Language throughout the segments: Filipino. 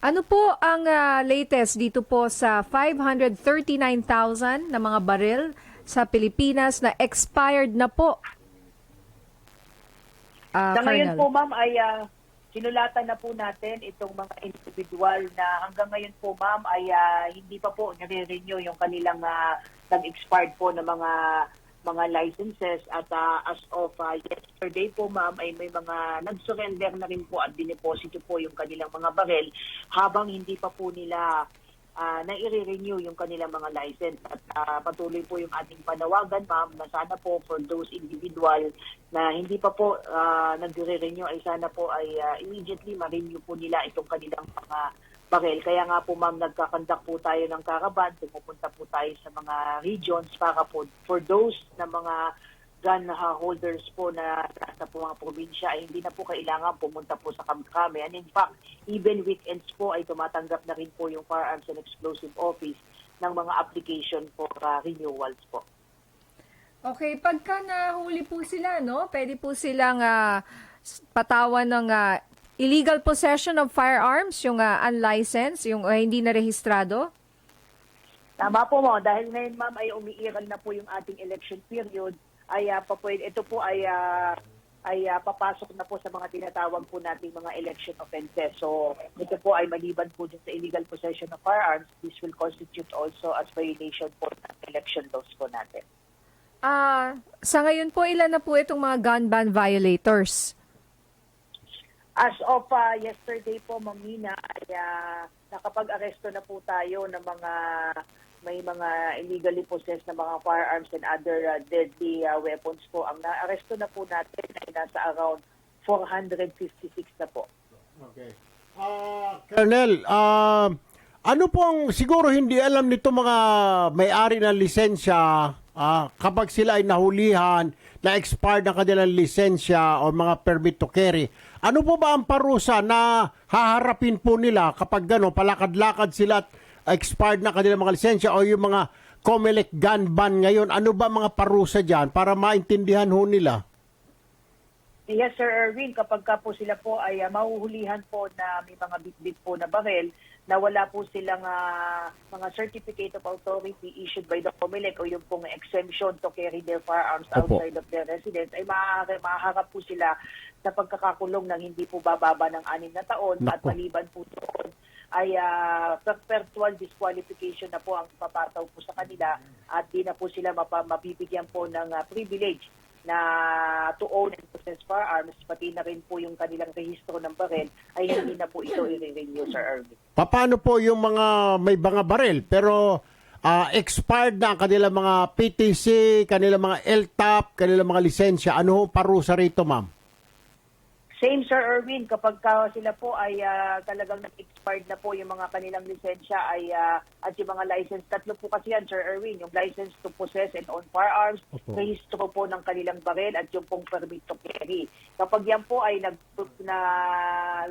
Ano po ang ah, latest dito po sa 539,000 na mga baril sa Pilipinas na expired na po? Ah, Sa ngayon Colonel. po, ma'am, ay ah, sinulatan na po natin itong mga individual na hanggang ngayon po, ma'am, ay ah, hindi pa po nare-renew yung kanilang ah, nag-expired po na mga mga licenses at ah, as of ah, yesterday po ma'am ay may mga nag-surrender na rin po at dineposito po yung kanilang mga barel habang hindi pa po nila ah, na i-renew yung kanilang mga license. At ah, patuloy po yung ating panawagan ma'am na sana po for those individual na hindi pa po ah, nagre-renew ay sana po ay ah, immediately ma-renew po nila itong kanilang mga barel. Kaya nga po ma'am nagkakandak po tayo ng caravan, pumupunta po tayo sa mga regions para po for those na mga gun holders po na nasa po mga probinsya ay hindi na po kailangan pumunta po sa kamkame. And in fact, even weekends po ay tumatanggap na rin po yung Firearms and Explosive Office ng mga application for ah, renewals po. Okay, pagka nahuli po sila, no, pwede po silang s- patawan ng ah, illegal possession of firearms, yung ah, unlicensed, yung ah, hindi na rehistrado? Tama po mo, dahil ngayon ma'am ay umiiral na po yung ating election period, ay uh, papwede, ito po ay ah, ay ah, papasok na po sa mga tinatawag po nating mga election offenses. So ito po ay maliban po dun sa illegal possession of firearms, this will constitute also as violation po ng election laws po natin. Ah, sa ngayon po, ilan na po itong mga gun ban violators? As of ah, yesterday po, Ma'am Nina, ay ah, nakapag-aresto na po tayo ng mga may mga illegally possessed na mga firearms and other ah, deadly ah, weapons po. Ang na-aresto na po natin ay nasa around 456 na po. Okay. Ah, Colonel, ah, ano pong siguro hindi alam nito mga may-ari ng lisensya ah, kapag sila ay nahulihan na expired ang kanilang lisensya o mga permit to carry. Ano po ba ang parusa na haharapin po nila kapag gano palakad-lakad sila at expired na kanilang mga lisensya o yung mga Comelec gun ban ngayon? Ano ba mga parusa diyan para maintindihan ho nila? Yes, Sir Erwin, kapag ka po sila po ay ah, mahuhulihan po na may mga bitbit po na barel, na wala po silang ah, mga certificate of authority issued by the COMELEC o yung pong exemption to carry their firearms Opo. outside of their residence, ay mahaharap po sila sa pagkakakulong ng hindi po bababa ng anim na taon at Nako. maliban po doon ay ah, perpetual disqualification na po ang papataw po sa kanila at di na po sila mapa, mabibigyan po ng ah, privilege na to own and possess firearms, pati na rin po yung kanilang rehistro ng barel, ay hindi na po ito i-renew, Sir Irving. Paano po yung mga may mga barel pero ah, expired na ang kanilang mga PTC, kanilang mga LTAP, kanilang mga lisensya. Ano ho parusa rito, ma'am? Same, Sir Erwin, kapag ka sila po ay ah, talagang nag-expired na po yung mga kanilang lisensya ay ah, at yung mga license, tatlo po kasi yan, Sir Erwin, yung license to possess and own firearms, Opo. rehistro po ng kanilang barel at yung pong permit to carry. Kapag yan po ay nag, na,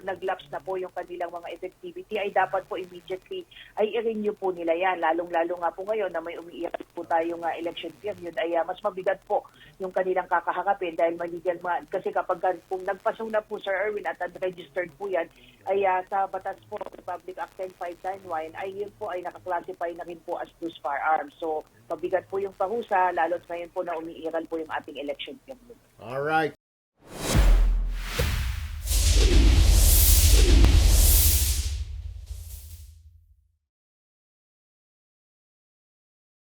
nag-lapse na po yung kanilang mga effectivity, ay dapat po immediately ay i-renew po nila yan. Lalong-lalo nga po ngayon na may umiiyak po tayong ah, election period, ay ah, mas mabigat po yung kanilang kakaharapin dahil maligal ma- kasi kapag kung nagpasong na po Sir Erwin at unregistered po yan ay ah, sa batas po Republic Act 10591 ay yun po ay nakaklasify na rin po as loose firearms. So mabigat po yung parusa lalo't ngayon po na umiiral po yung ating election period. All right.